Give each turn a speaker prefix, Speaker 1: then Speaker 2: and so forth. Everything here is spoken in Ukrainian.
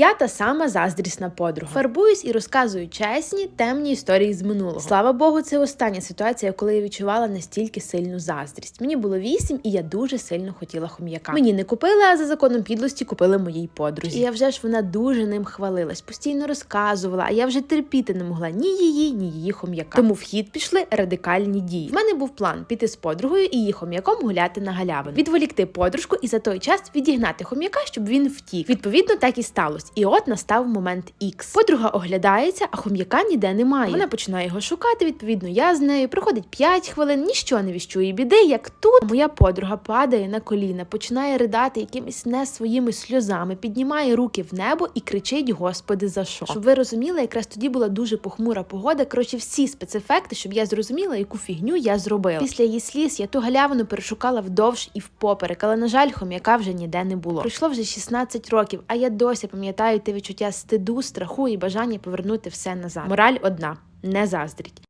Speaker 1: Я та сама заздрісна подруга. Фарбуюсь і розказую чесні, темні історії з минулого. Слава Богу, це остання ситуація, коли я відчувала настільки сильну заздрість. Мені було вісім, і я дуже сильно хотіла хом'яка. Мені не купили, а за законом підлості купили моїй подрузі. І я вже ж вона дуже ним хвалилась, постійно розказувала, а я вже терпіти не могла ні її, ні її хом'яка. Тому в хід пішли радикальні дії. В мене був план піти з подругою і її хом'яком гуляти на галявину, відволікти подружку і за той час відігнати хом'яка, щоб він втік. Відповідно, так і сталося. І от настав момент Ікс. Подруга оглядається, а хом'яка ніде немає. Вона починає його шукати. Відповідно, я з нею проходить 5 хвилин, ніщо не віщує біди. Як тут моя подруга падає на коліна, починає ридати якимись не своїми сльозами, піднімає руки в небо і кричить: Господи, за що? Щоб ви розуміли, якраз тоді була дуже похмура погода. Коротше, всі спецефекти, щоб я зрозуміла, яку фігню я зробила. Після її сліз я ту галявину перешукала вдовж і впоперек, але на жаль, хом'яка вже ніде не було. Пройшло вже 16 років, а я досі пам'ятаю те відчуття стиду, страху і бажання повернути все назад. Мораль одна: не заздріть.